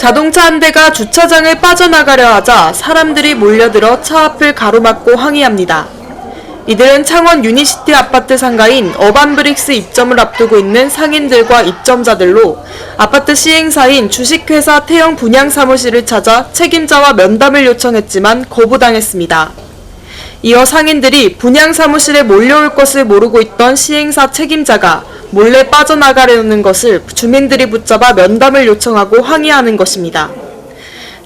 자동차 한 대가 주차장을 빠져나가려 하자 사람들이 몰려들어 차 앞을 가로막고 항의합니다. 이들은 창원 유니시티 아파트 상가인 어반브릭스 입점을 앞두고 있는 상인들과 입점자들로 아파트 시행사인 주식회사 태영 분양 사무실을 찾아 책임자와 면담을 요청했지만 거부당했습니다. 이어 상인들이 분양 사무실에 몰려올 것을 모르고 있던 시행사 책임자가 몰래 빠져나가려는 것을 주민들이 붙잡아 면담을 요청하고 항의하는 것입니다.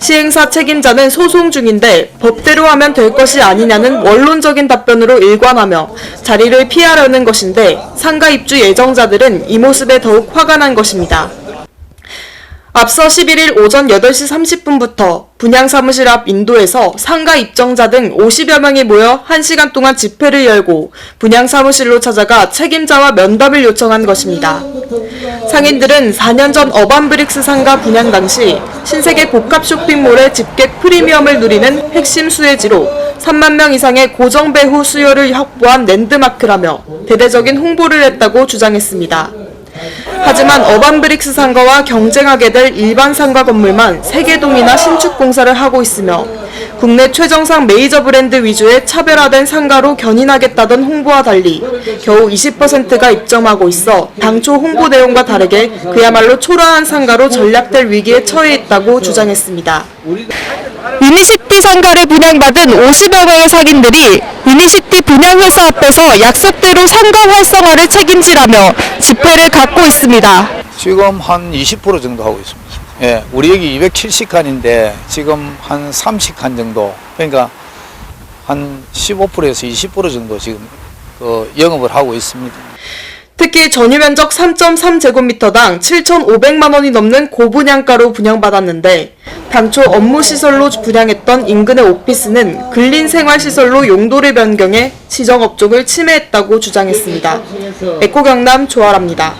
시행사 책임자는 소송 중인데 법대로 하면 될 것이 아니냐는 원론적인 답변으로 일관하며 자리를 피하려는 것인데 상가 입주 예정자들은 이 모습에 더욱 화가 난 것입니다. 앞서 11일 오전 8시 30분부터 분양사무실 앞 인도에서 상가 입정자 등 50여 명이 모여 1시간 동안 집회를 열고 분양사무실로 찾아가 책임자와 면담을 요청한 것입니다. 상인들은 4년 전 어반브릭스 상가 분양 당시 신세계 복합 쇼핑몰의 집객 프리미엄을 누리는 핵심 수혜지로 3만 명 이상의 고정 배후 수요를 확보한 랜드마크라며 대대적인 홍보를 했다고 주장했습니다. 하지만 어반브릭스 상가와 경쟁하게 될 일반 상가 건물만 3개 동이나 신축 공사를 하고 있으며 국내 최정상 메이저 브랜드 위주의 차별화된 상가로 견인하겠다던 홍보와 달리 겨우 20%가 입점하고 있어 당초 홍보 내용과 다르게 그야말로 초라한 상가로 전략될 위기에 처해 있다고 주장했습니다. 유니시티 상가를 분양받은 50여 명의 상인들이 유니시티 분양회사 앞에서 약속대로 상가 활성화를 책임지라며 집회를 갖고 있습니다. 지금 한 20% 정도 하고 있습니다. 예, 우리 여기 270칸인데 지금 한 30칸 정도, 그러니까 한 15%에서 20% 정도 지금 그 영업을 하고 있습니다. 특히 전유 면적 3.3제곱미터당 7,500만 원이 넘는 고분양가로 분양받았는데 당초 업무 시설로 분양했던 인근의 오피스는 근린 생활 시설로 용도를 변경해 지정 업종을 침해했다고 주장했습니다. 에코경남 조아랍니다.